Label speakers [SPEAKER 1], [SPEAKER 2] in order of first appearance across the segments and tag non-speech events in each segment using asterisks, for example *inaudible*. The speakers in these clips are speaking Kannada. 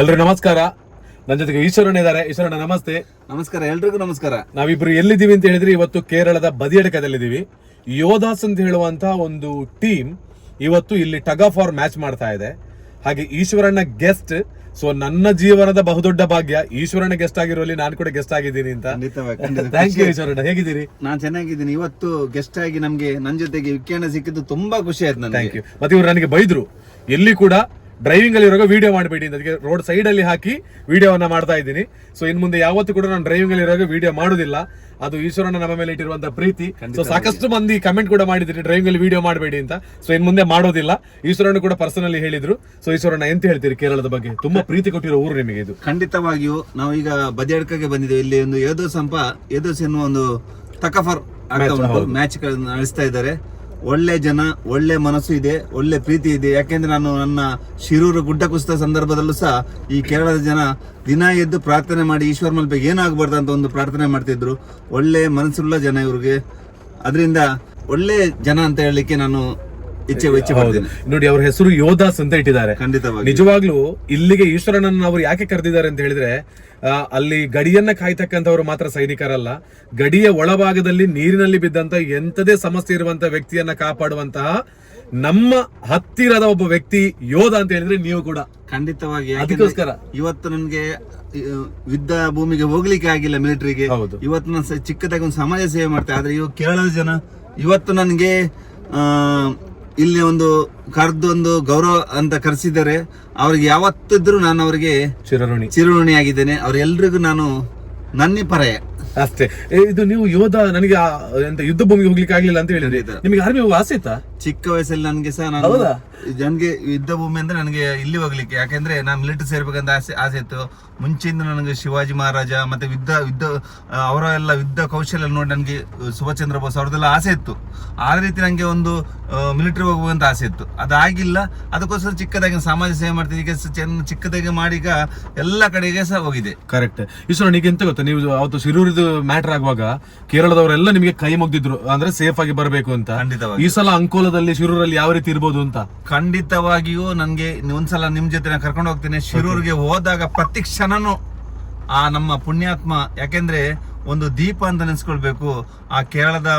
[SPEAKER 1] ಎಲ್ರು ನಮಸ್ಕಾರ. ನನ್ನ ಜೊತೆಗೆ ಈಶ್ವರಣ್ಣ ಇದ್ದಾರೆ. ಈಶ್ವರಣ್ಣ ನಮಸ್ತೆ.
[SPEAKER 2] ನಮಸ್ಕಾರ ಎಲ್ರಿಗೂ ನಮಸ್ಕಾರ.
[SPEAKER 1] ನಾವಿಬ್ರು ಎಲ್ಲಿದ್ದೀವಿ ಅಂತ ಹೇಳಿದ್ರೆ ಇವತ್ತು ಕೇರಳದ ಬದಿಯಡಕದಲ್ಲಿದ್ದೀವಿ. ಯೋಧಾಸ್ ಅಂತ ಹೇಳುವಂತ ಒಂದು ಟೀಮ್ ಇವತ್ತು ಇಲ್ಲಿ ಟಗ್ ಆಫ್ ಅವರ್ ಮ್ಯಾಚ್ ಮಾಡ್ತಾ ಇದೆ. ಹಾಗೆ ಈಶ್ವರಣ್ಣ ಗೆಸ್ಟ್ ಸೊ ನನ್ನ ಜೀವನದ ಬಹುದೊಡ್ಡ ಭಾಗ್ಯ ಈಶ್ವರಣ್ಣ ಗೆಸ್ಟ್ ಆಗಿರೋಲಿ ನಾನು ಕೂಡ ಗೆಸ್ಟ್ ಆಗಿದ್ದೀನಿ ಅಂತ. Thank you *laughs* ಈಶ್ವರಣ್ಣ. ಹೇಗಿದ್ದೀರಿ?
[SPEAKER 2] ನಾನ್ ಚೆನ್ನಾಗಿದ್ದೀನಿ. ಇವತ್ತು ಗೆಸ್ಟ್ ಆಗಿ ನಮ್ಗೆ ನನ್ನ ಜೊತೆಗೆ ವಿಕಿರಣ ಸಿಕ್ಕಿದ್ದು ತುಂಬಾ ಖುಷಿ ಆಯ್ತು
[SPEAKER 1] ಥ್ಯಾಂಕ್ ಯು ಮತ್ತೆ ಇವ್ರು ನನಗೆ ಬೈದ್ರು. ಎಲ್ಲಿ ಕೂಡ ಡ್ರೈವಿಂಗ್ ಅಲ್ಲಿ ಇರುವಾಗ ವಿಡಿಯೋ ಮಾಡಬೇಡಿ ಅಂತ. ಅದಕ್ಕೆ ರೋಡ್ ಸೈಡ್ ಅಲ್ಲಿ ಹಾಕಿ ವಿಡಿಯೋವನ್ನ ಮಾಡ್ತಾ ಇದ್ದೀನಿ. ಸೊ ಇನ್ ಮುಂದೆ ಯಾವತ್ತೂ ಕೂಡ ನಾನು ಡ್ರೈವಿಂಗ್ ಅಲ್ಲಿ ಇರುವಾಗ ವಿಡಿಯೋ ಮಾಡುದಿಲ್ಲ. ಅದು ಈಶ್ವರನ ನಮ್ಮ ಮೇಲೆ ಇಟ್ಟಿರುವಂತ ಪ್ರೀತಿ. ಸೊ ಸಾಕಷ್ಟು ಮಂದಿ ಕಮೆಂಟ್ ಕೂಡ ಮಾಡಿದ್ರಿ ಡ್ರೈವಿಂಗ್ ಅಲ್ಲಿ ವಿಡಿಯೋ ಮಾಡಬೇಡಿ ಅಂತ. ಸೊ ಇನ್ ಮುಂದೆ ಮಾಡೋದಿಲ್ಲ. ಈಶ್ವರನ ಕೂಡ ಪರ್ಸನಲಿ ಹೇಳಿದ್ರು. ಸೊ ಈಶ್ವರನ ಎಂತ ಹೇಳ್ತೀರಿ ಕೇರಳದ ಬಗ್ಗೆ? ತುಂಬಾ ಪ್ರೀತಿ ಕೊಟ್ಟಿರೋ ಊರು ನಿಮಗೆ ಇದು.
[SPEAKER 2] ಖಂಡಿತವಾಗಿಯೂ ನಾವು ಈಗ ಬದಿಯಡ್ಕಕ್ಕೆ ಬಂದಿದ್ದೇವೆ. ಇಲ್ಲಿ ಒಂದು ಏದೋ ಸಂಪ ಏದೋಸ್ ಎನ್ನುವ ಒಂದು ತಕಫರ್ ಮ್ಯಾಚ್ ನಡೆಸ್ತಾ ಇದ್ದಾರೆ. ಒಳ್ಳೆ ಜನ, ಒಳ್ಳೆ ಮನಸ್ಸು ಇದೆ, ಒಳ್ಳೆ ಪ್ರೀತಿ ಇದೆ. ಯಾಕೆಂದ್ರೆ ನಾನು ನನ್ನ ಶಿರೂರು ಗುಡ್ಡ ಕುಸಿತ ಸಂದರ್ಭದಲ್ಲೂ ಸಹ ಈ ಕೇರಳದ ಜನ ದಿನ ಎದ್ದು ಪ್ರಾರ್ಥನೆ ಮಾಡಿ ಈಶ್ವರ ಮಲ್ಪೆ ಏನಾಗಬಾರ್ದು ಅಂತ ಒಂದು ಪ್ರಾರ್ಥನೆ ಮಾಡ್ತಿದ್ರು. ಒಳ್ಳೆ ಮನಸ್ಸುಳ್ಳ ಜನ ಇವ್ರಿಗೆ. ಅದರಿಂದ ಒಳ್ಳೆ ಜನ ಅಂತ ಹೇಳಲಿಕ್ಕೆ ನಾನು ಇಚ್ಛೆ ಇಚ್ಛೆ
[SPEAKER 1] ನೋಡಿ ಅವ್ರ ಹೆಸರು ಯೋಧಾಸ್ ಅಂತ ಇಟ್ಟಿದ್ದಾರೆ.
[SPEAKER 2] ಖಂಡಿತವಾಗಿ
[SPEAKER 1] ನಿಜವಾಗ್ಲೂ ಇಲ್ಲಿಗೆ ಈಶ್ವರನನ್ನ ಅವರು ಯಾಕೆ ಕರೆದಿದ್ದಾರೆ ಅಂತ ಹೇಳಿದ್ರೆ ಅಲ್ಲಿ ಗಡಿಯನ್ನ ಕಾಯ್ತಕ್ಕಂಥವ್ರು ಮಾತ್ರ ಸೈನಿಕರಲ್ಲ. ಗಡಿಯ ಒಳಭಾಗದಲ್ಲಿ ನೀರಿನಲ್ಲಿ ಬಿದ್ದಂತ ಎಂತದೇ ಸಮಸ್ಯೆ ಇರುವಂತ ವ್ಯಕ್ತಿಯನ್ನ ಕಾಪಾಡುವಂತಹ ನಮ್ಮ ಹತ್ತಿರದ ಒಬ್ಬ ವ್ಯಕ್ತಿ ಯೋಧ ಅಂತ ಹೇಳಿದ್ರೆ ನೀವು ಕೂಡ.
[SPEAKER 2] ಖಂಡಿತವಾಗಿ.
[SPEAKER 1] ಅದಕ್ಕೋಸ್ಕರ.
[SPEAKER 2] ಇವತ್ತು ನನ್ಗೆ ವಿದ್ಯಾ ಯುದ್ಧ ಭೂಮಿಗೆ ಹೋಗ್ಲಿಕ್ಕೆ ಆಗಿಲ್ಲ ಮಿಲಿಟರಿಗೆ.
[SPEAKER 1] ಹೌದು.
[SPEAKER 2] ಇವತ್ತು ನಾನು ಚಿಕ್ಕದಾಗಿ ಒಂದು ಸಮಾಜ ಸೇವೆ ಮಾಡ್ತೇನೆ ಆದ್ರೆ ಇವಾಗ ಕೇರಳದ ಜನ ಇವತ್ತು ನನಗೆ ಆ, ಇಲ್ಲಿ ಒಂದು ಕರೆದೊಂದು ಗೌರವ ಅಂತ ಕರೆಸಿದ್ದಾರೆ. ಅವ್ರಿಗೆ ಯಾವತ್ತಿದ್ರು ನಾನು ಅವರಿಗೆ
[SPEAKER 1] ಚಿರಋಣಿ.
[SPEAKER 2] ಚಿರುಣಿಯಾಗಿದ್ದೇನೆ ಅವ್ರೆಲ್ರಿಗೂ ನಾನು ನನ್ನ ಪರಯ.
[SPEAKER 1] ಅಷ್ಟೇ. ಏ, ಇದು ನೀವು ಯೋಧ ನನಗೆ ಆ, ಎಂತ ಯುದ್ಧ ಭೂಮಿಗೆ ಹೋಗ್ಲಿಕ್ಕೆ ಆಗ್ಲಿಲ್ಲ ಅಂತ ಹೇಳಿದ್ರೆ. ನಿಮಗೆ ಆರ್ಮಿ ಹೋಗುವ ಆಸೆ ಇತ್ತಾ?
[SPEAKER 2] ಚಿಕ್ಕ ವಯಸ್ಸಲ್ಲಿ ನನಗೆ ಸಹ ನಾನು
[SPEAKER 1] ಹೌದಾ?
[SPEAKER 2] ನನಗೆ ಯುದ್ಧ ಭೂಮಿ ಅಂದ್ರೆ ನನಗೆ ಇಲ್ಲಿ ಹೋಗ್ಲಿಕ್ಕೆ. ಯಾಕೆಂದ್ರೆ ನಾನು ಮಿಲಿಟರಿ ಸೇರ್ಬೇಕಂತ ಆಸೆ ಆಸೆ ಇತ್ತು. ಮುಂಚೆಯಿಂದ ನನಗೆ ಶಿವಾಜಿ ಮಹಾರಾಜ ಮತ್ತೆ ಯುದ್ಧ ಯುದ್ಧ ಅವರ ಎಲ್ಲ ಯುದ್ಧ ಕೌಶಲ್ಯ ನೋಡಿ ನನಗೆ ಸುಭಾಷ್ ಚಂದ್ರ ಬೋಸ್ ಅವ್ರದ್ದೆಲ್ಲ ಆಸೆ ಇತ್ತು. ಆ ರೀತಿ ನನಗೆ ಒಂದು ಮಿಲಿಟರಿ ಹೋಗುವಂತ ಆಸೆ ಇತ್ತು. ಅದಾಗಿಲ್ಲ. ಅದಕ್ಕೋಸ್ಕರ ಚಿಕ್ಕದಾಗಿ ಸಮಾಜ ಸೇವೆ ಮಾಡ್ತೀನಿ. ಈಗ ಚೆನ್ನ ಚಿಕ್ಕದಾಗಿ ಮಾಡಿ ಈಗ ಎಲ್ಲ ಕಡೆಗೆ ಸಹ ಹೋಗಿದೆ.
[SPEAKER 1] ಕರೆಕ್ಟ್ ಈಶ್ವರ ನಿಮಗೆ ಎಂತ ಗೊತ್ತಾ? ನೀವು ಅವತ್ತು ಶಿರೂರಿದು ಮ್ಯಾಟರ್ ಆಗುವಾಗ ಕೇರಳದವರೆಲ್ಲ ನಿಮಗೆ ಕೈ ಮುಗ್ದಿದ್ರು. ಅಂದ್ರೆ ಸೇಫ್ ಆಗಿ ಬರಬೇಕು ಅಂತ. ಈ ಸಲ ಅಂಕೋಲದಲ್ಲಿ ಶಿರೂರಲ್ಲಿ ಯಾವ ರೀತಿ ಇರ್ಬೋದು ಅಂತ?
[SPEAKER 2] ಖಂಡಿತವಾಗಿಯೂ ನನಗೆ ಒಂದ್ಸಲ ನಿಮ್ ಜೊತೆ ನಾನು ಕರ್ಕೊಂಡು ಹೋಗ್ತೀನಿ. ಶಿರೂರ್ಗೆ ಹೋದಾಗ ಪ್ರತಿ ಕ್ಷಣನೂ ಆ ನಮ್ಮ ಪುಣ್ಯಾತ್ಮ ಯಾಕೆಂದ್ರೆ ಒಂದು ದೀಪ ಅಂತ ನೆನೆಸ್ಕೊಳ್ಬೇಕು. ಆ ಕೇರಳದ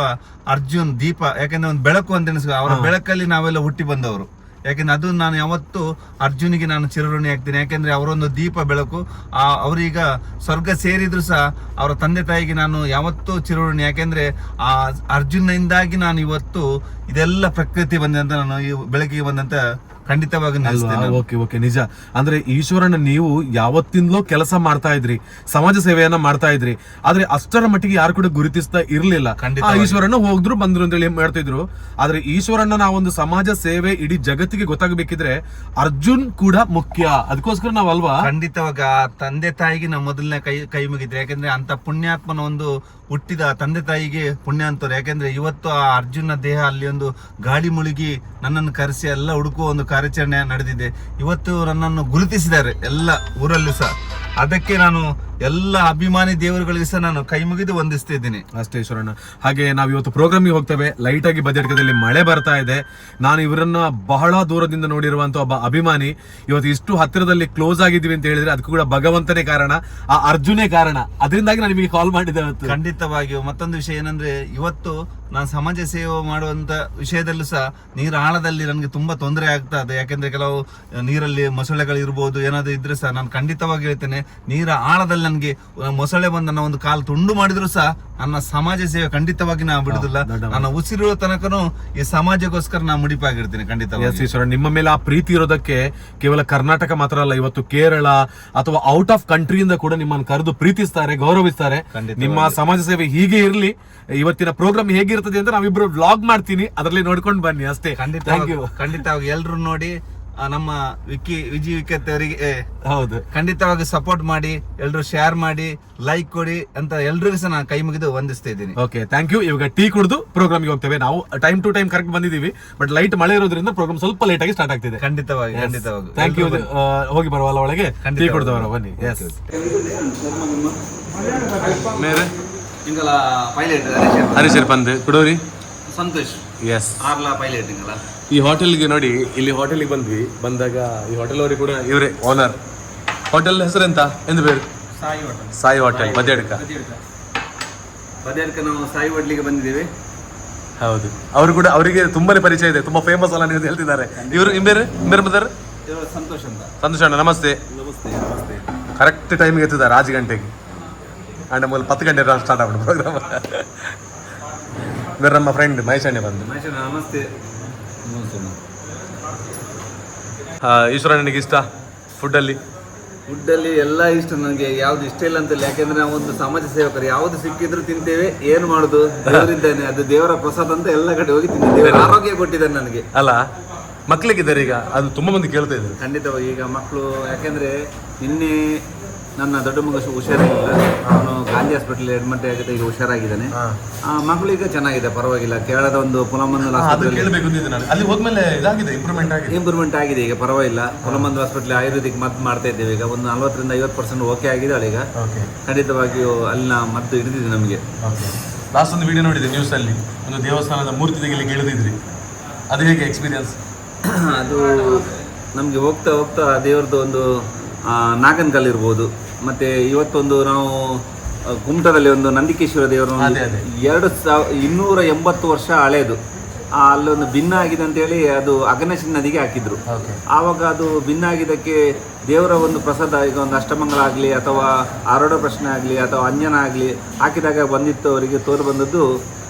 [SPEAKER 2] ಅರ್ಜುನ್ ದೀಪ ಯಾಕೆಂದ್ರೆ ಒಂದು ಬೆಳಕು ಅಂತ ನೆನೆಸ್ಕೊ ಅವರ ಬೆಳಕಲ್ಲಿ ನಾವೆಲ್ಲ ಹುಟ್ಟಿ ಬಂದವರು. ಯಾಕೆಂದ್ರೆ ಅದು ನಾನು ಯಾವತ್ತು ಅರ್ಜುನಿಗೆ ನಾನು ಚಿರಋಣಿ ಆಗ್ತೀನಿ. ಯಾಕೆಂದ್ರೆ ಅವರೊಂದು ದೀಪ ಬೆಳಕು, ಆ, ಅವರೀಗ ಸ್ವರ್ಗ ಸೇರಿದ್ರು ಸಹ ಅವರ ತಂದೆ ತಾಯಿಗೆ ನಾನು ಯಾವತ್ತೂ ಚಿರಋಣಿ. ಯಾಕೆಂದ್ರೆ ಆ ಅರ್ಜುನಿಂದಾಗಿ ನಾನು ಇವತ್ತು ಇದೆಲ್ಲ ಪ್ರಕೃತಿ ಬಂದಂತ ನಾನು ಈ ಬೆಳಕಿಗೆ ಬಂದಂತ ಖಂಡಿತವಾಗಿ
[SPEAKER 1] ಓಕೆ ಓಕೆ ನಿಜ. ಅಂದ್ರೆ ಈಶ್ವರನ ನೀವು ಯಾವತ್ತಿಂದಲೂ ಕೆಲಸ ಮಾಡ್ತಾ ಇದ್ರಿ ಸಮಾಜ ಸೇವೆಯನ್ನ ಮಾಡ್ತಾ ಇದ್ರಿ ಆದ್ರೆ ಅಷ್ಟರ ಮಟ್ಟಿಗೆ ಯಾರು ಕೂಡ ಗುರುತಿಸ್ತಾ ಇರ್ಲಿಲ್ಲ. ಆ. ಈಶ್ವರನ ಹೋದ್ರು ಬಂದ್ರು ಅಂತ ಹೇಳಿ ಮಾಡ್ತಿದ್ರು ಆದ್ರೆ ಈಶ್ವರನ ನಾವೊಂದು ಸಮಾಜ ಸೇವೆ ಇಡೀ ಜಗತ್ತಿಗೆ ಗೊತ್ತಾಗಬೇಕಿದ್ರೆ ಅರ್ಜುನ್ ಕೂಡ ಮುಖ್ಯ. ಅದಕ್ಕೋಸ್ಕರ ನಾವಲ್ವಾ?
[SPEAKER 2] ಖಂಡಿತವಾಗ ತಂದೆ ತಾಯಿಗೆ ನಾವು ಮೊದಲನೇ ಕೈ ಕೈ ಮುಗಿದ್ರೆ ಯಾಕಂದ್ರೆ ಅಂತ ಪುಣ್ಯಾತ್ಮನ ಒಂದು ಹುಟ್ಟಿದ ತಂದೆ ತಾಯಿಗೆ ಪುಣ್ಯ ಅಂತಾರೆ. ಯಾಕೆಂದ್ರೆ ಇವತ್ತು ಆ ಅರ್ಜುನ ದೇಹ ಅಲ್ಲಿ ಒಂದು ಗಾಳಿ ಮುಳುಗಿ ನನ್ನನ್ನು ಕರೆಸಿ ಎಲ್ಲ ಹುಡುಕುವ ಒಂದು ಕಾರ್ಯಾಚರಣೆ ನಡೆದಿದೆ. ಇವತ್ತು ನನ್ನನ್ನು ಗುರುತಿಸಿದ್ದಾರೆ ಎಲ್ಲ ಊರಲ್ಲೂ ಸಹ. ಅದಕ್ಕೆ ನಾನು ಎಲ್ಲ ಅಭಿಮಾನಿ ದೇವರುಗಳಿಗೆ ಸಹ ನಾನು ಕೈ ಮುಗಿದು ವಂದಿಸ್ತಾ ಇದ್ದೀನಿ
[SPEAKER 1] ಅಷ್ಟೇ ಈಶ್ವರಣ್ಣ. ಹಾಗೆ ನಾವು ಇವತ್ತು ಪ್ರೋಗ್ರಾಮಿಗೆ ಹೋಗ್ತೇವೆ. ಲೈಟ್ ಆಗಿ ಬಜೆಟ್ಕದಲ್ಲಿ ಮಳೆ ಬರ್ತಾ ಇದೆ. ನಾನು ಇವರನ್ನ ಬಹಳ ದೂರದಿಂದ ನೋಡಿರುವಂತ ಒಬ್ಬ ಅಭಿಮಾನಿ. ಇವತ್ತು ಇಷ್ಟು ಹತ್ತಿರದಲ್ಲಿ ಕ್ಲೋಸ್ ಆಗಿದ್ದೀವಿ ಅಂತ ಹೇಳಿದ್ರೆ ಅದಕ್ಕೂ ಕೂಡ ಭಗವಂತನೇ ಕಾರಣ. ಆ ಅರ್ಜುನೇ ಕಾರಣ. ಅದರಿಂದಾಗಿ ನಾನು ನಿಮಗೆ ಕಾಲ್ ಮಾಡಿದೆ ಇವತ್ತು.
[SPEAKER 2] ಖಂಡಿತವಾಗಿಯೂ. ಮತ್ತೊಂದು ವಿಷಯ ಏನಂದ್ರೆ ಇವತ್ತು ನಾನು ಸಮಾಜ ಸೇವೆ ಮಾಡುವಂತ ವಿಷಯದಲ್ಲೂ ಸಹ ನೀರ ಆಳದಲ್ಲಿ ನನಗೆ ತುಂಬಾ ತೊಂದರೆ ಆಗ್ತಾ ಇದೆ. ಯಾಕೆಂದ್ರೆ ಕೆಲವು ನೀರಲ್ಲಿ ಮೊಸಳೆಗಳು ಇರ್ಬೋದು ಏನಾದ್ರು ಇದ್ರೆ ಸಹ ನಾನು ಖಂಡಿತವಾಗಿ ಹೇಳ್ತೇನೆ. ನೀರ ಆಳದಲ್ಲಿ ನನಗೆ ಮೊಸಳೆ ಬಂದು ನನ್ನ ಒಂದು ಕಾಲು ತುಂಡು ಮಾಡಿದ್ರು ಸಹ ನನ್ನ ಸಮಾಜ ಸೇವೆ ಖಂಡಿತವಾಗಿ ನಾ ಬಿಡುದಿಲ್ಲ. ನನ್ನ ಉಸಿರಿರೋ ತನಕನೂ ಈ ಸಮಾಜಕ್ಕೋಸ್ಕರ ನಾ ಮುಡಿಪಾಗಿರ್ತೀನಿ
[SPEAKER 1] ಖಂಡಿತ ನಿಮ್ಮ ಮೇಲೆ ಆ ಪ್ರೀತಿ ಇರೋದಕ್ಕೆ ಕೇವಲ ಕರ್ನಾಟಕ ಮಾತ್ರ ಅಲ್ಲ ಇವತ್ತು ಕೇರಳ ಅಥವಾ ಔಟ್ ಆಫ್ ಕಂಟ್ರಿಯಿಂದ ಕೂಡ ನಿಮ್ಮನ್ನು ಕರೆದು ಪ್ರೀತಿಸ್ತಾರೆ ಗೌರವಿಸ್ತಾರೆ. ನಿಮ್ಮ ಸಮಾಜ ಸೇವೆ ಹೀಗೆ ಇರಲಿ ಇವತ್ತಿನ ಪ್ರೋಗ್ರಾಮ್ ಹೇಗಿರ್ತದೆ ಅಂತ ನಾವಿಬ್ರು ವ್ಲಾಗ್ ಮಾಡ್ತೀನಿ ಅದರಲ್ಲಿ ನೋಡ್ಕೊಂಡು ಬನ್ನಿ ಅಷ್ಟೇ. ಖಂಡಿತ
[SPEAKER 2] ಖಂಡಿತವಾಗಿ. ಎಲ್ರು ನೋಡಿ ನಮ್ಮ ವಿಕಿ ವಿಜಿ ವಿಕೆತ್ ಅವರಿಗೆ
[SPEAKER 1] ಹೌದು.
[SPEAKER 2] ಖಂಡಿತವಾಗಿ ಸಪೋರ್ಟ್ ಮಾಡಿ ಎಲ್ರು ಶೇರ್ ಮಾಡಿ ಲೈಕ್ ಕೊಡಿ ಅಂತ ಎಲ್ರಿಗೂ ಸಹ ನಾನು ಕೈ ಮುಗಿದು ವಂದಿಸ್ತಾ ಇದ್ದೀನಿ.
[SPEAKER 1] ಓಕೆ ಥ್ಯಾಂಕ್ ಯು ಇವಾಗ ಟೀ ಕುಡಿದು ಪ್ರೋಗ್ರಾಮ್ಗೆ ಹೋಗ್ತೇವೆ. ನಾವು ಟೈಮ್ ಟು ಟೈಮ್ ಕರೆಕ್ಟ್ ಬಂದಿದ್ದೀವಿ ಬಟ್ ಲೈಟ್ ಮಳೆ ಇರೋದ್ರಿಂದ ಪ್ರೋಗ್ರಾಮ್ ಸ್ವಲ್ಪ ಲೇಟ್ ಆಗಿ ಸ್ಟಾರ್ಟ್ ಆಗ್ತಿದೆ.
[SPEAKER 2] ಖಂಡಿತವಾಗಿ ಖಂಡಿತವಾಗಿ.
[SPEAKER 1] ಥ್ಯಾಂಕ್ ಯು ಹೋಗಿ ಬರುವಲ್ಲ ಒಳಗೆ ಟೀ ಕುಡಿದವರು ಬನ್ನಿ. ಎಸ್ ಮೇರೆ?
[SPEAKER 2] ಇಂಗಲ ಪೈಲಟ್
[SPEAKER 1] ಹರೀಶರ್ ಬಂದು ಕುಡೋರಿ?
[SPEAKER 2] ಸಂತೋಷ್.
[SPEAKER 1] ಎಸ್
[SPEAKER 2] ಆರ್ಲಾ ಪೈಲಟ್ ಇಂಗಲ
[SPEAKER 1] ಈ ಹೋಟೆಲ್ಗೆ ನೋಡಿ ಇಲ್ಲಿ ಹೋಟೆಲ್ಗೆ ಬಂದ್ವಿ. ಬಂದಾಗ ಈ ಹೋಟೆಲ್ ಅವರಿಗೆ ಕೂಡ ಇವರೇ ಓನರ್. ಹೋಟೆಲ್ ಹೆಸರೆಂತ ಎಂದು ಬೇರೆ.
[SPEAKER 2] ಸಾಯಿ ಹೋಟೆಲ್.
[SPEAKER 1] ಸಾಯಿ ಹೋಟೆಲ್ ಬದಿಯಡ್ಕ
[SPEAKER 2] ಬದಿಯಡ್ಕ ನಾವು ಸಾಯಿ ಹೋಟ್ಲಿಗೆ ಬಂದಿದ್ದೇವೆ.
[SPEAKER 1] ಹೌದು. ಅವರು ಕೂಡ ಅವರಿಗೆ ತುಂಬಾನೇ ಪರಿಚಯ ಇದೆ. ತುಂಬಾ ಫೇಮಸ್ ಅಲ್ಲ ನೀವು ಹೇಳ್ತಿದ್ದಾರೆ. ಇವರು ಇಂಬೇರೆ ಇಂಬೇರೆ ಮದರ್?
[SPEAKER 2] ಇವರು ಸಂತೋಷ್ ಅಂತ.
[SPEAKER 1] ಸಂತೋಷ್ ಅಣ್ಣ ನಮಸ್ತೆ.
[SPEAKER 2] ನಮಸ್ತೆ ನಮಸ್ತೆ.
[SPEAKER 1] ಕರೆಕ್ಟ್ ಟೈಮ್ಗೆ ಎತ್ತಿದ್ದಾರೆ ಆರು ಗಂಟೆಗೆ. ಅಣ್ಣ ಮೊದಲು ಪತ್ತು ಗಂಟೆ ಸ್ಟಾರ್ಟ್ ಆಗ್ಬಿಟ್ಟು ಪ್ರೋಗ್ರಾಮ್ ಇವರು *laughs* ನಮ್ಮ ಫ್ರೆಂಡ್ ಮಹೇಶ್ ಅಣ್ಣೆ ಬಂದು.
[SPEAKER 2] ಮಹೇಶ್ ನಮಸ್ತೆ. ನಮಸ್ತೆ
[SPEAKER 1] ಈಶ್ವರನಿಗೆ ಇಷ್ಟ ಫುಡ್ಡಲ್ಲಿ?
[SPEAKER 2] ಫುಡ್ಡಲ್ಲಿ ಎಲ್ಲ ಇಷ್ಟ ನನಗೆ ಯಾವ್ದು ಇಷ್ಟ ಇಲ್ಲ ಅಂತಲ್ಲ ಯಾಕೆಂದ್ರೆ ನಾವು ಒಂದು ಸಮಾಜ ಸೇವಕರು ಯಾವ್ದು ಸಿಕ್ಕಿದ್ರು ತಿಂತೇವೆ ಏನು ಮಾಡುದು? ದೇವರಿದ್ದಾನೆ ಅದು ದೇವರ ಪ್ರಸಾದ ಅಂತ ಎಲ್ಲ ಕಡೆ ಹೋಗಿ ತಿಂತೇವೆ. ಆರೋಗ್ಯ ಕೊಟ್ಟಿದ್ದಾನೆ ನನಗೆ.
[SPEAKER 1] ಅಲ್ಲ ಮಕ್ಳಿಗಿದ್ದಾರೆ ಈಗ ಅದು ತುಂಬಾ ಮಂದಿ ಕೇಳ್ತಾ ಇದ್ದಾರೆ.
[SPEAKER 2] ಖಂಡಿತವಾಗಿ ಈಗ ಮಕ್ಕಳು ಯಾಕೆಂದ್ರೆ ನಿನ್ನೆ ನನ್ನ ದೊಡ್ಡ ಮಗ ಹುಷಾರಾಗಿಲ್ಲ ಹುಷಾರಿಲ್ಲ ಅವನು ಗಾಂಧಿ ಹಾಸ್ಪಿಟಲ್ ಅಡ್ಮಿಟ್ ಆಗಿದೆ ಈಗ ಹುಷಾರಾಗಿದ್ದಾನೆ. ಆ ಮಗಳು ಈಗ ಚೆನ್ನಾಗಿದೆ ಪರವಾಗಿಲ್ಲ. ಕೇರಳದ ಒಂದು ಪುಲಮಂದಲ್
[SPEAKER 1] ಅಲ್ಲಿ ಹೋದ್ಮೇಲೆ ಇದಾಗಿದೆ ಇಂಪ್ರೂವ್ಮೆಂಟ್ ಆಗಿದೆ.
[SPEAKER 2] ಇಂಪ್ರೂವ್ಮೆಂಟ್ ಆಗಿದೆ ಈಗ ಪರವಾಗಿಲ್ಲ. ಪುಲಮಂದಲ್ ಹಾಸ್ಪಿಟಲ್ ಆಯುರ್ವೇದಿಕ್ ಮದ್ದು ಮಾಡ್ತಾ ಇದ್ದೇವೆ. ಈಗ ಒಂದು ನಲ್ವತ್ತರಿಂದ ಐವತ್ತು ಪರ್ಸೆಂಟ್ ಓಕೆ ಆಗಿದೆ ಈಗ.
[SPEAKER 1] ಓಕೆ
[SPEAKER 2] ಖಂಡಿತವಾಗಿಯೂ ಅಲ್ಲಿನ ಮದ್ದು ಹಿಡಿದಿದೆ ನಮಗೆ.
[SPEAKER 1] ಲಾಸ್ಟ್ ಒಂದು ವಿಡಿಯೋ ನೋಡಿದೆ ನ್ಯೂಸ್ ಅಲ್ಲಿ. ಒಂದು ದೇವಸ್ಥಾನದ ಮೂರ್ತಿ ತೆಗಿಲಿಕ್ಕೆ ಇಳಿದಿದ್ರಿ. ಅದು ಹೇಗೆ ಎಕ್ಸ್ಪೀರಿಯನ್ಸ್
[SPEAKER 2] ಅದು ನಮಗೆ ಹೋಗ್ತಾ ಹೋಗ್ತಾ ದೇವ್ರದ್ದು ಒಂದು ನಾಗನಕಲ್ ಇರ್ಬೋದು. ಮತ್ತೆ ಇವತ್ತೊಂದು ನಾವು ಕುಮಟದಲ್ಲಿ ಒಂದು ನಂದಿಕೇಶ್ವರ ದೇವರ ಒಂದು. ಎರಡು ಸಾವಿರ ಇನ್ನೂರ ಎಂಬತ್ತು ವರ್ಷ ಹಳೆಯದು ಅಲ್ಲೊಂದು ಭಿನ್ನ ಆಗಿದೆ ಅಂತೇಳಿ ಅದು ಅಗನಶಿನ ನದಿಗೆ ಹಾಕಿದ್ರು. ಆವಾಗ ಅದು ಭಿನ್ನ ಆಗಿದ್ದಕ್ಕೆ ದೇವರ ಒಂದು ಪ್ರಸಾದ ಈಗ ಒಂದು ಅಷ್ಟಮಂಗಲ ಆಗಲಿ ಅಥವಾ ಆರೋಢ ಪ್ರಶ್ನೆ ಆಗಲಿ ಅಥವಾ ಅಂಜನ ಆಗಲಿ ಹಾಕಿದಾಗ ಬಂದಿತ್ತು ಅವರಿಗೆ ತೋರು ಬಂದದ್ದು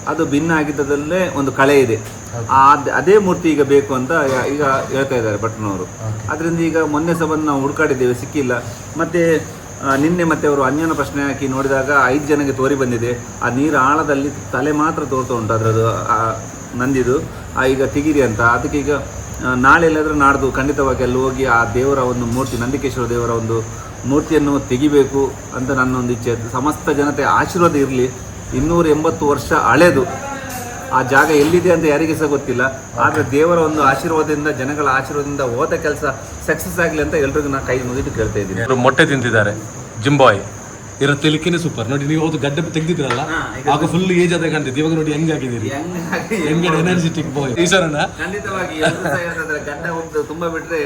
[SPEAKER 2] ಅದು ಭಿನ್ನ ಆಗಿದ್ದದಲ್ಲೇ ಒಂದು ಕಳೆ ಇದೆ. ಆ ಅದ್- ಮೂರ್ತಿ ಈಗ ಬೇಕು ಅಂತ ಈಗ ಹೇಳ್ತಾ ಇದ್ದಾರೆ ಭಟ್ನವರು. ಅದರಿಂದ ಈಗ ಮೊನ್ನೆ ಸಹ ಬಂದು ನಾವು ಹುಡುಕಾಡಿದ್ದೇವೆ ಸಿಕ್ಕಿಲ್ಲ. ಮತ್ತೆ ನಿನ್ನೆ ಮತ್ತೆ ಅವರು ಅನ್ಯನ ಪ್ರಶ್ನೆ ಹಾಕಿ ನೋಡಿದಾಗ ಐದು ಜನಕ್ಕೆ ತೋರಿ ಬಂದಿದೆ. ಆ ನೀರು ಆಳದಲ್ಲಿ ತಲೆ ಮಾತ್ರ ತೋರ್ತಾ ಉಂಟು ಅದರದ್ದು ನಂದಿದು. ಆ ಈಗ ತಿಗಿರಿ ಅಂತ. ಅದಕ್ಕೆ ಈಗ ನಾಳೆ ಎಲ್ಲಾದರೂ ನಾಡ್ದು. ಖಂಡಿತವಾಗಿ ಅಲ್ಲಿ ಹೋಗಿ ಆ ದೇವರ ಒಂದು ಮೂರ್ತಿ ನಂದಿಕೇಶ್ವರ ದೇವರ ಒಂದು ಮೂರ್ತಿಯನ್ನು ತೆಗಿಬೇಕು ಅಂತ ನನ್ನೊಂದು ಇಚ್ಛೆ. ಸಮಸ್ತ ಜನತೆ ಆಶೀರ್ವಾದ ಇರಲಿ. ಇನ್ನೂರ ಎಂಬತ್ತು ವರ್ಷ ಹಳೆದು ಆ ಜಾಗ ಎಲ್ಲಿದೆ ಅಂತ ಯಾರಿಗೆ ಸಹ ಗೊತ್ತಿಲ್ಲ. ಆದರೆ ದೇವರ ಒಂದು ಆಶೀರ್ವಾದದಿಂದ, ಜನಗಳ ಆಶೀರ್ವಾದದಿಂದ ಹೋದ ಕೆಲಸ ಸಕ್ಸಸ್ ಆಗಲಿ ಅಂತ ಎಲ್ರಿಗೂ ನಾನು ಕೈ ಮುಗಿದು ಕೇಳ್ತಾ ಇದ್ದೀನಿ.
[SPEAKER 1] ಮೊಟ್ಟೆ ತಿಂತಿದ್ದಾರೆ. ಜಿಮ್ ಬಾಯ್ ಇರೋ ತೆಲಿಕೆನೆ ಸೂಪರ್ ನೋಡಿ ನೀವು ಅವತ್ತು ಗಡ್ಡೆ ತೆಗ್ದಿದ್ರಲ್ಲ ಆಗ ಫುಲ್ ಏಜ್ ಅದೇ ಕಾಣ್ತಿದ್ದೆ ಇವಾಗ ನೋಡಿ ಹೆಂಗ್ ಆಗಿದ್ದೀರಿ? ಹೆಂಗ್ ಎನರ್ಜೆಟಿಕ್ ಬಾಯ್
[SPEAKER 2] ಖಂಡಿತವಾಗಿ ಎಲ್ರೂ ಸಹ ಹೇಳ್ತಿದ್ದಾರೆ, ಗಡ್ಡ ಒಂದು ತುಂಬಾ ಬಿಟ್ರೆ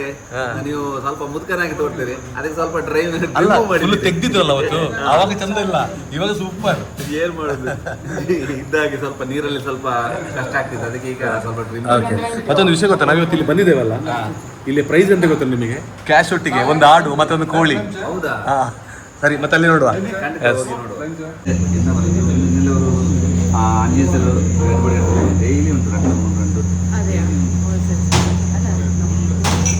[SPEAKER 2] ನೀವು ಸ್ವಲ್ಪ ಮುದುಕನಾಗಿ ತೋರ್ತೀರಿ. ಅದಕ್ಕೆ ಸ್ವಲ್ಪ ಡ್ರೈವ್
[SPEAKER 1] ಅಲ್ಲ ಫುಲ್ ತೆಗ್ದಿದ್ರಲ್ಲ ಅವತ್ತು? ಅವಾಗ ಚಂದ ಇಲ್ಲ. ಇವಾಗ ಸೂಪರ್
[SPEAKER 2] ಏನ್ ಮಾಡುದು? ಇದ್ದಾಗಿ ಸ್ವಲ್ಪ ನೀರಲ್ಲಿ ಸ್ವಲ್ಪ ಕಷ್ಟ ಆಗ್ತಿದೆ. ಅದಕ್ಕೆ ಈಗ ಸ್ವಲ್ಪ ಡ್ರಿಮ್
[SPEAKER 1] ಮತ್ತೊಂದು ವಿಷಯ ಗೊತ್ತಾ? ನಾವಿವತ್ತು ಇಲ್ಲಿ ಬಂದಿದ್ದೇವಲ್ಲ? ಇಲ್ಲಿ ಪ್ರೈಸ್ ಅಂತ ಗೊತ್ತಾ ನಿಮಗೆ? ಕ್ಯಾಶ್ ಒಟ್ಟಿಗೆ ಒಂದು ಆಡು ಮತ್ತೊಂದು ಕೋಳಿ.
[SPEAKER 2] ಹೌದಾ?
[SPEAKER 1] ಸರಿ ಮತ್ತೆ ಅಲ್ಲಿ ನೋಡುವ
[SPEAKER 2] ಖಂಡಿತ ಹೋಗಿ ನೋಡುವ ಎಲ್ಲವರು ಅಂಜೇಸರು ಡೈಲಿ ಉಂಟು രണ്ട് മൂന്ന് രണ്ട്
[SPEAKER 3] അതെയോ ഓ ശരി ശരി അല്ല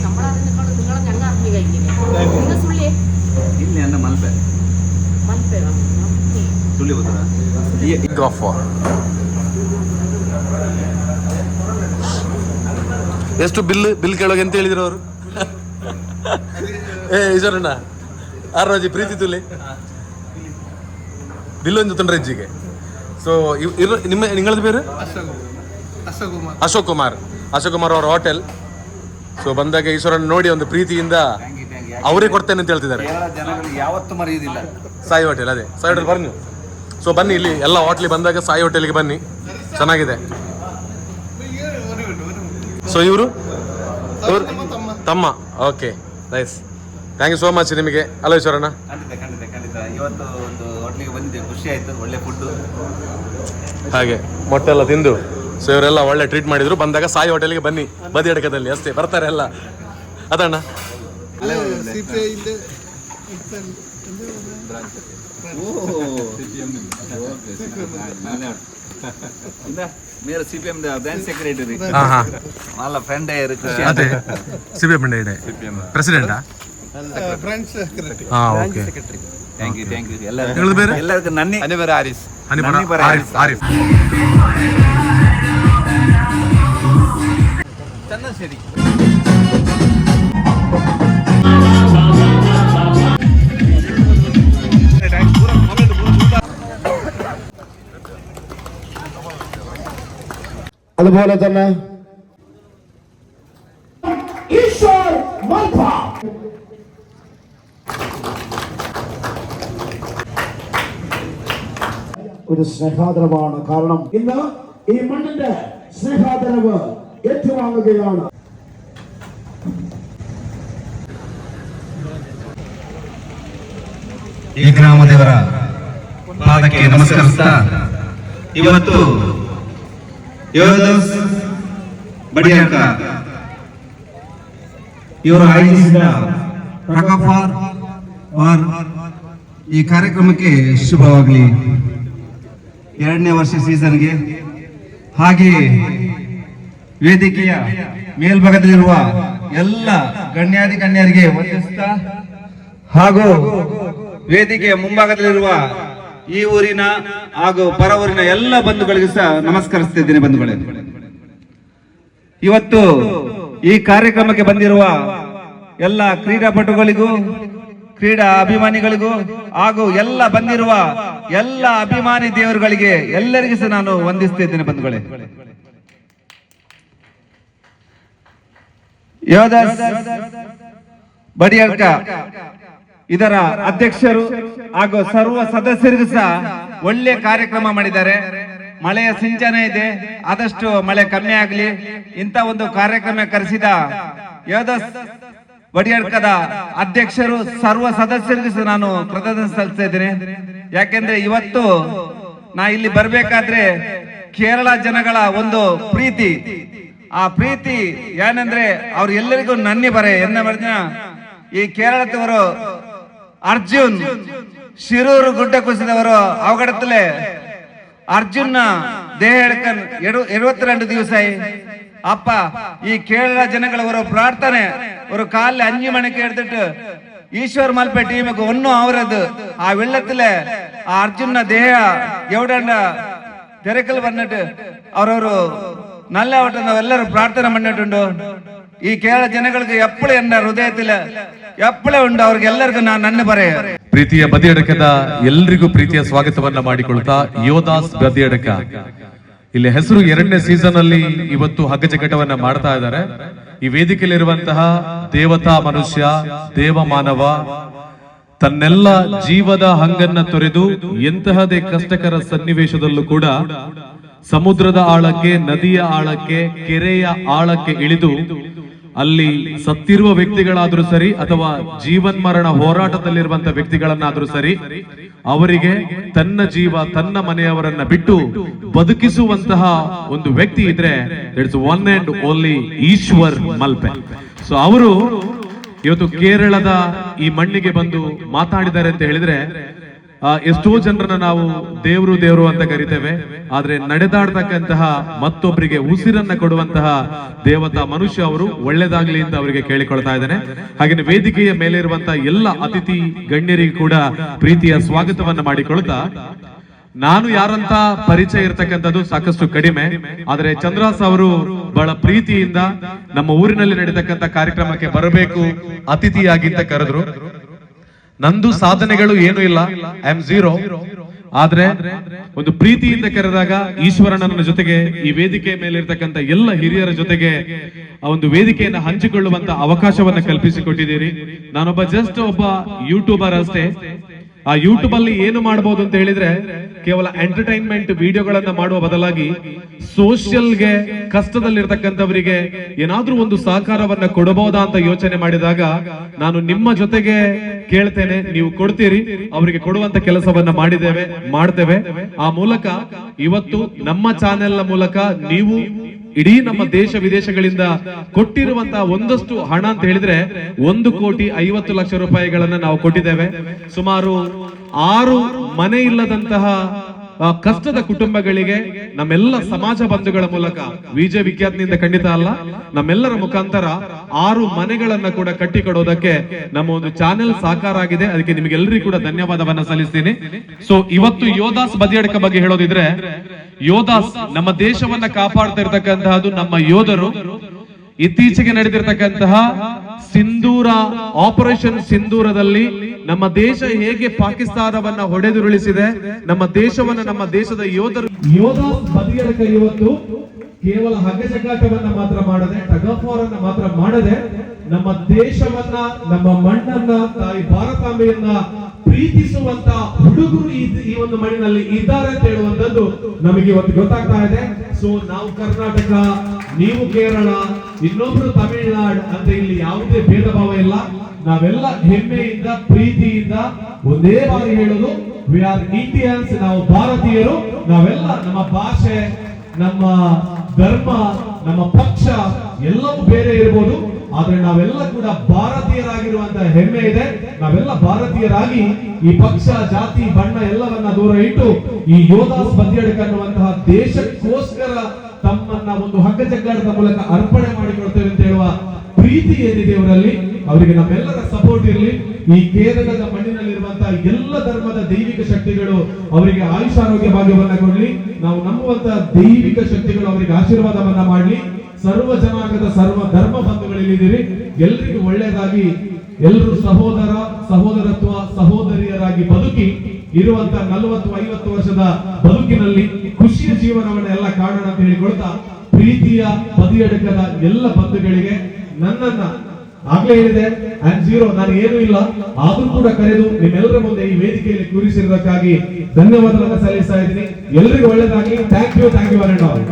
[SPEAKER 3] നമ്മളതിനെക്കൊണ്ട് നിങ്ങൾ ഞങ്ങൾ അറിഞ്ഞു കഴിക്കില്ലേ നിങ്ങൾ സുള്ളിയെ
[SPEAKER 2] ಇಲ್ಲಿ ಅಂದ ಮಲ್ಪೆ
[SPEAKER 3] മൽപ്പേരോ ഓക്കെ
[SPEAKER 2] ಸುಳ್ಳಿ ಗೊತ್ತಲ್ಲ
[SPEAKER 1] ಬಿಗ್ ಆಫ್ ಎಷ್ಟು ಬಿಲ್ ಬಿಲ್ ಕೇಳೋಕೆ ಎಂತ ಹೇಳಿದ್ರು ಅವರು ಏ ಈಶ್ವರಣ್ಣ ಆರು ಪ್ರೀತಿ ತುಲೆ. ಬಿಲ್ಲೊಂದು ತುಂಡ್ರಜ್ಜಿಗೆ. ಸೊ ಇವ್ರು ನಿಮ್ಮ ನಿಂಗಳದ ಬೇರೆ? ಅಶೋಕ್ ಕುಮಾರ್ ಅಶೋಕ್ ಕುಮಾರ್ ಅವ್ರ ಹೋಟೆಲ್ ಸೊ ಬಂದಾಗ ಈಶ್ವರನ್ ನೋಡಿ ಒಂದು ಪ್ರೀತಿಯಿಂದ ಅವರೇ ಕೊಡ್ತೇನೆ ಅಂತ ಹೇಳ್ತಿದ್ದಾರೆ. ಸಾಯಿ ಹೋಟೆಲ್ ಅದೇ. ಸಾಯಿ ಹೋಟೆಲ್ ಬನ್ನಿ. ಸೊ ಬನ್ನಿ ಇಲ್ಲಿ. ಎಲ್ಲ ಹೋಟ್ಲಿಗೆ ಬಂದಾಗ ಸಾಯಿ ಹೋಟೆಲ್ಗೆ ಬನ್ನಿ. ಚೆನ್ನಾಗಿದೆ. ಸೊ ಇವರು? ತಮ್ಮ. Okay nice thank you so much ನಿಮಗೆ. ಅಲ್ಲ ಈಶ್ವರಣ್ಣ.
[SPEAKER 2] ಖಂಡಿತ ಖಂಡಿತ ಖಂಡಿತ. ಇವತ್ತು ಒಂದು ಹೋಟ್ಲಿಗೆ ಬಂದಿದೆ ಖುಷಿ ಆಯಿತು ಒಳ್ಳೆ ಫುಡ್ಡು
[SPEAKER 1] ಹಾಗೆ ಮೊಟ್ಟೆ ಎಲ್ಲ ತಿಂದು. ಸೊ ಇವರೆಲ್ಲ ಒಳ್ಳೆ ಟ್ರೀಟ್ ಮಾಡಿದ್ರು. ಬಂದಾಗ ಸಾಯಿ ಹೋಟೆಲ್ಗೆ ಬನ್ನಿ. ಬದಿ ಅಡಕದಲ್ಲಿ. ಅಷ್ಟೇ ಬರ್ತಾರೆ ಎಲ್ಲ. ಅದಣ್ಣ.
[SPEAKER 2] ಸೆಕ್ರೆಟರಿ ಫ್ರೆಂಡ್
[SPEAKER 1] ಸಿಪಿಎಂ ಪ್ರೆಸಿಡೆಂಟಾ
[SPEAKER 2] ബ്രാഞ്ച് സെക്രട്ടറി. ആ സെക്രട്ടറി.
[SPEAKER 1] താങ്ക് യു
[SPEAKER 2] താങ്ക് എല്ലാവർക്കും എല്ലാവർക്കും നന്ദി.
[SPEAKER 1] എന്റെ
[SPEAKER 2] പേര് ആരിസ്
[SPEAKER 1] ആരിഫ് ആരിഫ്
[SPEAKER 2] ചന്ദ്രശ്ശേരി
[SPEAKER 4] അതുപോലെ തന്നെ ഒരു സ്നേഹാദരവാണ് കാരണം ഇന്ന് ഈ മണ്ണിന്റെ സ്നേഹാദരവ് ഏറ്റുവാങ്ങുകയാണ്
[SPEAKER 2] ಈ ಗ್ರಾಮ ದೇವರ ಪಾದಕ್ಕೆ ನಮಸ್ಕರಿಸ್ತಾ ಇವತ್ತು ಯೋಧಸ್ ಬಡಿಯಾಕ ಇವರು ಆಯೋಜಿಸಿದ ರಕಫಾರ್ ವಾರ್ ಈ ಕಾರ್ಯಕ್ರಮಕ್ಕೆ ಶುಭವಾಗಲಿ ಎರಡನೇ ವರ್ಷ ಸೀಸನ್ಗೆ. ಹಾಗೆ ವೇದಿಕೆಯ ಮೇಲ್ಭಾಗದಲ್ಲಿರುವ ಎಲ್ಲ ಗಣ್ಯಾದಿ ಗಣ್ಯರಿಗೆ ವಂದಿಸ್ತಾ ಹಾಗೂ ವೇದಿಕೆಯ ಮುಂಭಾಗದಲ್ಲಿರುವ ಈ ಊರಿನ ಹಾಗೂ ಪರ ಊರಿನ ಎಲ್ಲ ಬಂಧುಗಳಿಗೂ ಸಹ ನಮಸ್ಕರಿಸ್ತಿದ್ದೇನೆ ಬಂಧುಗಳೇ. ಇವತ್ತು ಈ ಕಾರ್ಯಕ್ರಮಕ್ಕೆ ಬಂದಿರುವ ಎಲ್ಲ ಕ್ರೀಡಾಪಟುಗಳಿಗೂ ಕ್ರೀಡಾ ಅಭಿಮಾನಿಗಳಿಗೂ ಹಾಗೂ ಎಲ್ಲ ಬಂದಿರುವ ಎಲ್ಲ ಅಭಿಮಾನಿ ದೇವರುಗಳಿಗೆ ಎಲ್ಲರಿಗೂ ಸಹ ನಾನು ವಂದಿಸ್ತಿದ್ದೇನೆ ಬಂಧುಗಳೇ. ಯೋಧಸ್ ಬಡಿಯಡ್ಕ ಇದರ ಅಧ್ಯಕ್ಷರು ಹಾಗೂ ಸರ್ವ ಸದಸ್ಯರಿಗೂ ಸಹ ಒಳ್ಳೆ ಕಾರ್ಯಕ್ರಮ ಮಾಡಿದ್ದಾರೆ. ಮಳೆಯ ಸಿಂಚನ ಇದೆ, ಆದಷ್ಟು ಮಳೆ ಕಮ್ಮಿ ಆಗಲಿ, ಇಂಥ ಒಂದು ಕಾರ್ಯಕ್ರಮ ಕರೆಸಿದ ಯೋಧಸ್ ಬಡಿಯಡ್ಕದ ಅಧ್ಯಕ್ಷರು ಸರ್ವ ಸದಸ್ಯರಿಗೂ ನಾನು ಕೃತಜ್ಞತೆ ಸಲ್ಲಿಸ್ತಾ ಇದ್ದೇನೆ. ಯಾಕೆಂದ್ರೆ ಇವತ್ತು ನಾ ಇಲ್ಲಿ ಬರ್ಬೇಕಾದ್ರೆ ಕೇರಳ ಜನಗಳ ಒಂದು ಪ್ರೀತಿ. ಆ ಪ್ರೀತಿ ಏನಂದ್ರೆ ಅವ್ರು ಎಲ್ಲರಿಗೂ ನನ್ನಿ ಬರೆ. ಎನ್ನ ಬರ್ದಿನ ಈ ಕೇರಳದವರು ಅರ್ಜುನ್, ಶಿರೂರು ಗುಡ್ಡ ಕುಸಿದವರು ಅವಗಡತ್ತಲೆ ಅರ್ಜುನ್ನ ದೇಹ ಎಡ್ಕನ್ ಎಡು ಅಪ್ಪ, ಈ ಕೇರಳ ಜನಗಳವರ ಪ್ರಾರ್ಥನೆ ಅವರು ಕಾಲ 5:00 ಗಂಟೆ ಹೆಡೆಟ್ಟು ಈಶ್ವರ್ ಮಲ್ಪೆ ಟೀಮ್ಗೆ ಒಂದು ಆವರದು ಆ ವೆಳ್ಳತ್ತಲೆ, ಆ ಅರ್ಜುನನ ದೇಹ, ಎವಡನ್ನ ತೆರಕಲ ವಣ್ಣಟ ಅವರವರು ನಲ್ಲ ಹೊರಟ ನಾವು ಪ್ರಾರ್ಥನೆ ಮಾಡುತ್ತಾ ಇ ಈ ಕೇರಳ ಜನಗಳಿಗೆ ಎಪ್ಪಲೇನ್ನ ಹೃದಯತಲೆ ಎಪ್ಪಲೇ ಇಂದ ಅವರಿಗೆ ಎಲ್ಲರಿಗೂ ನಾನು ನನ್ನ ಬರೆ
[SPEAKER 5] ಪ್ರೀತಿಯ ಮದಿಡಕದ ಎಲ್ಲರಿಗೂ ಪ್ರೀತಿಯ ಸ್ವಾಗತವನ್ನ ಮಾಡಿಕೊಳ್ತಾ ಯೋಧಾಸ್ ಮದಿಡಕ ಇಲ್ಲಿ ಹೆಸರು ಎರಡನೇ ಸೀಸನ್ ಅಲ್ಲಿ ಇವತ್ತು ಹಗ್ಗಜಗಟವನ್ನ ಮಾಡ್ತಾ ಇದ್ದಾರೆ. ಈ ವೇದಿಕೆಯಲ್ಲಿರುವಂತಹ ದೇವತಾ ಮನುಷ್ಯ, ದೇವ ಮಾನವ, ತನ್ನೆಲ್ಲ ಜೀವದ ಹಂಗನ್ನ ತೊರೆದು ಎಂತಹದೇ ಕಷ್ಟಕರ ಸನ್ನಿವೇಶದಲ್ಲೂ ಕೂಡ ಸಮುದ್ರದ ಆಳಕ್ಕೆ, ನದಿಯ ಆಳಕ್ಕೆ, ಕೆರೆಯ ಆಳಕ್ಕೆ ಇಳಿದು ಅಲ್ಲಿ ಸತ್ತಿರುವ ವ್ಯಕ್ತಿಗಳಾದ್ರೂ ಸರಿ ಅಥವಾ ಜೀವನ್ಮರಣ ಹೋರಾಟದಲ್ಲಿರುವಂತ ವ್ಯಕ್ತಿಗಳನ್ನಾದ್ರೂ ಸರಿ ಅವರಿಗೆ ತನ್ನ ಜೀವ, ತನ್ನ ಮನೆಯವರನ್ನ ಬಿಟ್ಟು ಬದುಕಿಸುವಂತಹ ಒಂದು ವ್ಯಕ್ತಿ ಇದ್ರೆ it's one and only Eshwar Malpe. So ಅವರು ಇವತ್ತು ಕೇರಳದ ಈ ಮಣ್ಣಿಗೆ ಬಂದು ಮಾತಾಡಿದ್ದಾರೆ ಅಂತ ಹೇಳಿದ್ರೆ ಎಷ್ಟೋ ಜನರನ್ನ ನಾವು ದೇವರು ದೇವರು ಅಂತ ಕರಿತೇವೆ. ಆದ್ರೆ ನಡೆದಾಡ್ತಕ್ಕಂತಹ ಮತ್ತೊಬ್ಬರಿಗೆ ಉಸಿರನ್ನ ಕೊಡುವಂತಹ ದೇವತಾ ಮನುಷ್ಯ ಅವರು ಒಳ್ಳೇದಾಗ್ಲಿ ಅಂತ ಅವರಿಗೆ ಕೇಳಿಕೊಳ್ತಾ ಇದ್ದಾನೆ. ಹಾಗೆ ವೇದಿಕೆಯ ಮೇಲೆ ಇರುವಂತಹ ಎಲ್ಲ ಅತಿಥಿ ಗಣ್ಯರಿಗೆ ಕೂಡ ಪ್ರೀತಿಯ ಸ್ವಾಗತವನ್ನ ಮಾಡಿಕೊಳ್ತಾ, ನಾನು ಯಾರಂತ ಪರಿಚಯ ಇರತಕ್ಕಂಥದ್ದು ಸಾಕಷ್ಟು ಕಡಿಮೆ. ಆದ್ರೆ ಚಂದ್ರಾಸ್ ಅವರು ಬಹಳ ಪ್ರೀತಿಯಿಂದ ನಮ್ಮ ಊರಿನಲ್ಲಿ ನಡೀತಕ್ಕಂಥ ಕಾರ್ಯಕ್ರಮಕ್ಕೆ ಬರಬೇಕು, ಅತಿಥಿಯಾಗಿ ಅಂತ ಕರೆದ್ರು. ನಂದು ಸಾಧನೆಗಳು ಏನು ಇಲ್ಲ. ಐ ಆಮ್ ಝೀರೋ ಆದ್ರೆ ಒಂದು ಪ್ರೀತಿಯಿಂದ ಕರೆದಾಗ ಈಶ್ವರನ ಜೊತೆಗೆ ಈ ವೇದಿಕೆ ಮೇಲೆ ಇರ್ತಕ್ಕಂಥ ಎಲ್ಲ ಹಿರಿಯರ ಜೊತೆಗೆ ಆ ಒಂದು ವೇದಿಕೆಯನ್ನು ಹಂಚಿಕೊಳ್ಳುವಂತ ಅವಕಾಶವನ್ನ ಕಲ್ಪಿಸಿಕೊಟ್ಟಿದ್ದೀರಿ. ನಾನೊಬ್ಬ ಜಸ್ಟ್ ಒಬ್ಬ ಯೂಟ್ಯೂಬರ್ ಅಷ್ಟೇ. ಆ ಯೂಟ್ಯೂಬ್ ಅಲ್ಲಿ ಏನು ಮಾಡಬಹುದು ಅಂತ ಹೇಳಿದ್ರೆ ಕೇವಲ ಎಂಟರ್ಟೈನ್ಮೆಂಟ್ ವಿಡಿಯೋಗಳನ್ನ ಮಾಡುವ ಬದಲಾಗಿ ಸೋಷಿಯಲ್ಗೆ ಕಷ್ಟದಲ್ಲಿರ್ತಕ್ಕಂಥವರಿಗೆ ಏನಾದ್ರೂ ಒಂದು ಸಹಕಾರವನ್ನ ಕೊಡಬಹುದಾ ಅಂತ ಯೋಚನೆ ಮಾಡಿದಾಗ ನಾನು ನಿಮ್ಮ ಜೊತೆಗೆ ಕೇಳ್ತೇನೆ, ನೀವು ಕೊಡ್ತೀರಿ, ಅವರಿಗೆ ಕೊಡುವಂತ ಕೆಲಸವನ್ನ ಮಾಡಿದ್ದೇವೆ, ಮಾಡ್ತೇವೆ. ಆ ಮೂಲಕ ಇವತ್ತು ನಮ್ಮ ಚಾನೆಲ್ ಮೂಲಕ ನೀವು ಇಡೀ ನಮ್ಮ ದೇಶ ವಿದೇಶಗಳಿಂದ ಕೊಟ್ಟಿರುವಂತಹ ಒಂದಷ್ಟು ಹಣ ಅಂತ ಹೇಳಿದ್ರೆ ಒಂದು ಕೋಟಿ ಐವತ್ತು ಲಕ್ಷ ರೂಪಾಯಿಗಳನ್ನ ನಾವು ಕೊಟ್ಟಿದ್ದೇವೆ. ಸುಮಾರು ಆರು ಮನೆ ಇಲ್ಲದಂತಹ ಕಷ್ಟದ ಕುಟುಂಬಗಳಿಗೆ ನಮ್ಮೆಲ್ಲ ಸಮಾಜ ಬಂಧುಗಳ ಮೂಲಕ ವಿಜಯ ವಿಖ್ಯಾತಿನಿಂದ ಖಂಡಿತ ಅಲ್ಲ, ನಮ್ಮೆಲ್ಲರ ಮುಖಾಂತರ ಆರು ಮನೆಗಳನ್ನ ಕೂಡ ಕಟ್ಟಿಕೊಡೋದಕ್ಕೆ ನಮ್ಮ ಒಂದು ಚಾನೆಲ್ ಸಾಕಾರ ಆಗಿದೆ. ಅದಕ್ಕೆ ನಿಮಗೆಲ್ಲರಿಗೂ ಕೂಡ ಧನ್ಯವಾದವನ್ನ ಸಲ್ಲಿಸ್ತೀನಿ. ಸೊ ಇವತ್ತು ಯೋಧಾಸ್ ಬದಿಯಡಕ ಬಗ್ಗೆ ಹೇಳೋದಿದ್ರೆ ಯೋಧಾಸ್ ನಮ್ಮ ದೇಶವನ್ನ ಕಾಪಾಡ್ತಾ ಇರ್ತಕ್ಕಂತಹದ್ದು ನಮ್ಮ ಯೋಧರು. ಇತ್ತೀಚೆಗೆ ನಡೆದಿರ್ತಕ್ಕಂತಹ ಸಿಂಧೂರ ಆಪರೇಷನ್ ಸಿಂಧೂರದಲ್ಲಿ ನಮ್ಮ ದೇಶ ಹೇಗೆ ಪಾಕಿಸ್ತಾನವನ್ನ ಹೊಡೆದುರುಳಿಸಿದೆ, ನಮ್ಮ ದೇಶವನ್ನ ನಮ್ಮ ದೇಶದ ಯೋಧರು ಯೋಧ ಬದಿಯರ ಇವತ್ತು ಕೇವಲ ಹಗ್ಗಜಗಾಟವನ್ನ ಮಾತ್ರ ಮಾಡದೆ ಟಗಫಾರನ್ನ ಮಾತ್ರ ಮಾಡದೆ, ನಮ್ಮ ದೇಶವನ್ನ, ನಮ್ಮ ಮಣ್ಣನ್ನ, ತಾಯಿ ಭಾರತಾಂಬೆಯನ್ನ ಪ್ರೀತಿಸುವಂತ ಹುಡುಗರು ಈ ಒಂದು ಮಣ್ಣಿನಲ್ಲಿ ಇದ್ದಾರೆ ಅಂತ ಹೇಳುವಂತದ್ದು ನಮಗೆ ಇವತ್ತು ಗೊತ್ತಾಗ್ತಾ ಇದೆ. ಸೊ ನಾವು ಕರ್ನಾಟಕ, ನೀವು ಕೇರಳ, ಇನ್ನೊಬ್ರು ತಮಿಳುನಾಡು ಅಂತ ಇಲ್ಲಿ ಯಾವುದೇ ಭೇದ ಭಾವ ಇಲ್ಲ. ನಾವೆಲ್ಲ ಹೆಮ್ಮೆಯಿಂದ, ಪ್ರೀತಿಯಿಂದ ಒಂದೇ ಬಾರಿ ಹೇಳೋದು ವಿ ಆರ್ ಇಂಡಿಯನ್ಸ್ ನಾವು ಭಾರತೀಯರು. ನಾವೆಲ್ಲ ನಮ್ಮ ಭಾಷೆ, ನಮ್ಮ ಧರ್ಮ, ನಮ್ಮ ಪಕ್ಷ ಎಲ್ಲವೂ ಬೇರೆ ಇರ್ಬೋದು. ಆದ್ರೆ ನಾವೆಲ್ಲ ಕೂಡ ಭಾರತೀಯರಾಗಿರುವಂತ ಹೆಮ್ಮೆ ಇದೆ. ನಾವೆಲ್ಲ ಭಾರತೀಯರಾಗಿ ಈ ಪಕ್ಷ, ಜಾತಿ, ಬಣ್ಣ ಎಲ್ಲವನ್ನ ದೂರ ಇಟ್ಟು ಈ ಯೋಧಾಸ್ ಬದಿಯಡಕ ಅನ್ನುವಂತಹ ದೇಶಕ್ಕೋಸ್ಕರ ತಮ್ಮನ್ನ ಒಂದು ಹಗ್ಗ ಜಗ್ಗಾಟದ ಮೂಲಕ ಅರ್ಪಣೆ ಮಾಡಿಕೊಳ್ತೇವೆ ಅಂತ ಹೇಳುವ ಪ್ರೀತಿ ಏನಿದೆ ಅವರಲ್ಲಿ ಅವರಿಗೆ ನಮ್ಮೆಲ್ಲರ ಸಪೋರ್ಟ್ ಇರಲಿ. ಈ ಕೇರಳದ ಮಣ್ಣಿನಲ್ಲಿರುವಂತಹ ಎಲ್ಲ ಧರ್ಮದ ದೈವಿಕ ಶಕ್ತಿಗಳು ಅವರಿಗೆ ಆಯುಷ್ ಆರೋಗ್ಯ ಭಾಗ್ಯವನ್ನ ಕೊಡ್ಲಿ. ನಾವು ನಂಬುವಂತಹ ದೈವಿಕ ಶಕ್ತಿಗಳು ಅವರಿಗೆ ಆಶೀರ್ವಾದವನ್ನ ಮಾಡಲಿ. ಸರ್ವ ಜನಾಂಗದ ಸರ್ವ ಧರ್ಮ ಬಂಧುಗಳಿದ್ದೀರಿ ಎಲ್ರಿಗೂ ಒಳ್ಳೆಯದಾಗಿ ಎಲ್ಲರೂ ಸಹೋದರ, ಸಹೋದರತ್ವ, ಸಹೋದರಿಯರಾಗಿ ಬದುಕಿ ಇರುವಂತ ನಲವತ್ತು, ಐವತ್ತು ವರ್ಷದ ಬದುಕಿನಲ್ಲಿ ಖುಷಿಯ ಜೀವನವನ್ನ ಎಲ್ಲ ಕಾಣೋಣ ಅಂತ ಹೇಳಿಕೊಳ್ತಾ, ಪ್ರೀತಿಯ ಬದಿಯಡಕದ ಎಲ್ಲ ಬಂಧುಗಳಿಗೆ ನನ್ನನ್ನ ಆಗ್ಲೇ ಹೇಳಿದೆ ಅಂಡ್ ಜೀರೋ ನಾನು ಏನು ಇಲ್ಲ. ಆದರೂ ಕೂಡ ಕರೆದು ನಿಮ್ಮೆಲ್ಲರ ಮುಂದೆ ಈ ವೇದಿಕೆಯಲ್ಲಿ ಕೂರಿಸಿರುವುದಕ್ಕಾಗಿ ಧನ್ಯವಾದಗಳನ್ನು ಸಲ್ಲಿಸ್ತಾ ಇದ್ದೀನಿ. ಎಲ್ರಿಗೂ ಒಳ್ಳೇದಾಗಿ ಥ್ಯಾಂಕ್ ಯು ಥ್ಯಾಂಕ್ ಯು
[SPEAKER 6] ಅರಣ್ಣ ಅವರು.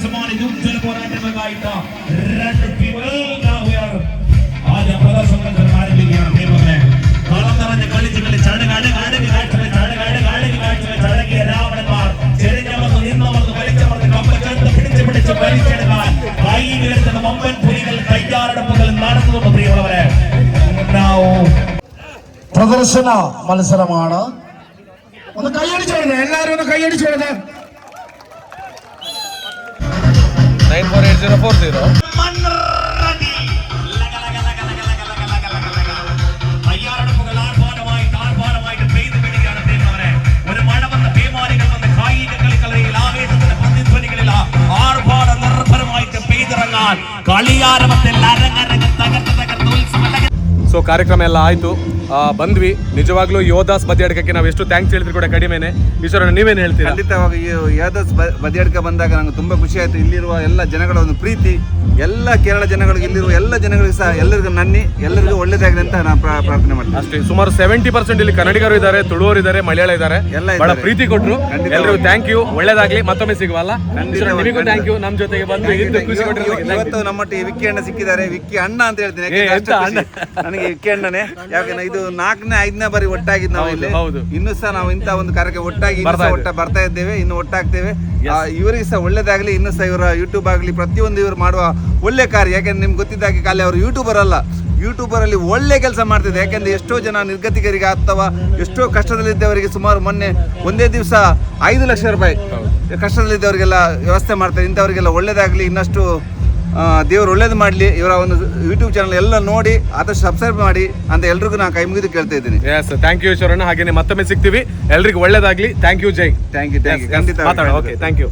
[SPEAKER 6] ಸಮಾನ പ്രദർശന
[SPEAKER 7] മത്സരമാണ്. ഒന്ന് കൈയടിച്ചു എല്ലാരും ഒന്ന് കൈയടിച്ചു കൊടുത്തേ.
[SPEAKER 6] നിർഭരമായിട്ട് പെയ്തിറങ്ങാൻ കളിയാരവത്തിൽ അരങ്ങരങ്ങ് തകർത്ത് തകർത്ത് ഉത്സവ ലഹരി
[SPEAKER 5] ಸೊ ಕಾರ್ಯಕ್ರಮ ಎಲ್ಲ ಆಯ್ತು. ಬಂದ್ವಿ. ನಿಜವಾಗ್ಲೂ ಯೋಧಾಸ್ ಬದಿಯಡಕಕ್ಕೆ ನಾವು ಎಷ್ಟು ಥ್ಯಾಂಕ್ಸ್ ಹೇಳಿದ್ರು ಕೂಡ ಕಡಿಮೆನೆ. ಈಶ್ವರಣ್ಣ ನೀವೇನು ಹೇಳ್ತೀರಾ?
[SPEAKER 2] ಖಂಡಿತವಾಗಿ ಈ ಬದಿಯಾಡ್ಕ ಬಂದಾಗ ನಂಗೆ ತುಂಬಾ ಖುಷಿ ಆಯ್ತು. ಇಲ್ಲಿರುವ ಎಲ್ಲ ಜನಗಳ ಒಂದು ಪ್ರೀತಿ ಎಲ್ಲ ಕೇರಳ ಜನಗಳಿಗೆ ಇಲ್ಲಿರುವ ಎಲ್ಲ ಜನಗಳಿಗೆ ಸಹ ಎಲ್ಲರಿಗೂ ನನ್ನಿ ಎಲ್ಲರಿಗೂ ಒಳ್ಳೇದಾಗಿದೆ ಅಂತ ನಾನು ಪ್ರಾರ್ಥನೆ ಮಾಡ್ತೀನಿ.
[SPEAKER 5] ಅಷ್ಟೇ ಸುಮಾರು ಸೆವೆಂಟಿ ಪರ್ಸೆಂಟ್ ಇಲ್ಲಿ ಕನ್ನಡಿಗರು ಇದ್ದಾರೆ ತುಳುವರು ಇದ್ದಾರೆ ಮಲಯಾಳ ಇದ್ದಾರೆ.
[SPEAKER 2] ಎಲ್ಲ
[SPEAKER 5] ಬಹಳ ಪ್ರೀತಿ
[SPEAKER 2] ಕೊಟ್ಟರು
[SPEAKER 5] ಎಲ್ಲರಿಗೂ ಥ್ಯಾಂಕ್ ಯು ಒಳ್ಳೇದಾಗ್ಲಿ. ಮತ್ತೊಮ್ಮೆ ಸಿಗುವಲ್ಲ. ನಿಮಗೂ ಥ್ಯಾಂಕ್ ಯು ನಮ್ಮ ಜೊತೆಗೆ ಬಂದು ಖುಷಿ
[SPEAKER 2] ಇವತ್ತು- ನಮ್ಮ ವಿಕ್ಕಿ ಅಣ್ಣ ಸಿಕ್ಕಿದ್ದಾರೆ. ವಿಕ್ಕಿ ಅಣ್ಣ ಅಂತ ಹೇಳ್ತೀನಿ.
[SPEAKER 5] ಏ,
[SPEAKER 2] ಯಾಕಂದ್ರೆ ಇದು ನಾಲ್ಕನೇ ಐದನೇ ಬಾರಿ ಒಟ್ಟಾಗಿದ್ದು ನಾವು ಇಲ್ಲಿ.
[SPEAKER 5] ಹೌದು.
[SPEAKER 2] ಇನ್ನು ಸಹ ನಾವು ಇಂಥ ಒಂದು ಕಾರ್ಯಕ್ಕೆ ಒಟ್ಟಾಗಿ. ಒಟ್ಟ ಬರ್ತಾ ಇದ್ದೇವೆ ಇನ್ನು ಒಟ್ಟಾಗ್ತೇವೆ. ಇವರಿಗೆ ಸಹ ಒಳ್ಳೇದಾಗ್ಲಿ ಇನ್ನು ಸಹ ಇವರ ಯೂಟ್ಯೂಬ್ ಆಗಲಿ ಪ್ರತಿಯೊಂದು ಇವರು ಮಾಡುವ ಒಳ್ಳೆ ಕಾರ್ಯ. ಯಾಕಂದ್ರೆ ನಿಮ್ಗೆ ಗೊತ್ತಿದ್ದಾಗೆ ಖಾಲಿ ಅವರು ಯೂಟ್ಯೂಬರ್ ಅಲ್ಲ. ಯೂಟ್ಯೂಬರ್ ಅಲ್ಲಿ ಒಳ್ಳೆ ಕೆಲಸ ಮಾಡ್ತಿದೆ. ಯಾಕಂದ್ರೆ ಎಷ್ಟೋ ಜನ ನಿರ್ಗತಿಕರಿಗೆ ಅಥವಾ ಎಷ್ಟೋ ಕಷ್ಟದಲ್ಲಿದ್ದವರಿಗೆ ಸುಮಾರು ಮೊನ್ನೆ ಒಂದೇ ದಿವಸ ಐದು ಲಕ್ಷ ರೂಪಾಯಿ ಕಷ್ಟದಲ್ಲಿದ್ದವರಿಗೆಲ್ಲ ವ್ಯವಸ್ಥೆ ಮಾಡ್ತಾರೆ. ಇಂಥವರಿಗೆಲ್ಲ ಒಳ್ಳೇದಾಗಲಿ ಇನ್ನಷ್ಟು ದೇವರು ಒಳ್ಳೇದು ಮಾಡಲಿ. ಇವರ ಒಂದು ಯೂಟ್ಯೂಬ್ ಚಾನಲ್ ಎಲ್ಲ ನೋಡಿ ಆದಷ್ಟು ಸಬ್ಸ್ಕ್ರೈಬ್ ಮಾಡಿ ಅಂತ ಎಲ್ರಿಗೂ ನಾನು ಕೈ ಮುಗಿದು ಕೇಳ್ತಾ ಇದ್ದೀನಿ.
[SPEAKER 5] ಎಸ್ ಥ್ಯಾಂಕ್ ಯು ಈಶ್ವರಣ್ಣ. ಹಾಗೆ ಮತ್ತೊಮ್ಮೆ ಸಿಗ್ತೀವಿ. ಎಲ್ರಿಗೂ ಒಳ್ಳೇದಾಗ್ಲಿ. ಥ್ಯಾಂಕ್ ಯು ಜೈ
[SPEAKER 2] ಥ್ಯಾಂಕ್ ಯು ಥ್ಯಾಂಕ್ ಯು ಖಂಡಿತ
[SPEAKER 5] ಓಕೆ ಥ್ಯಾಂಕ್ ಯು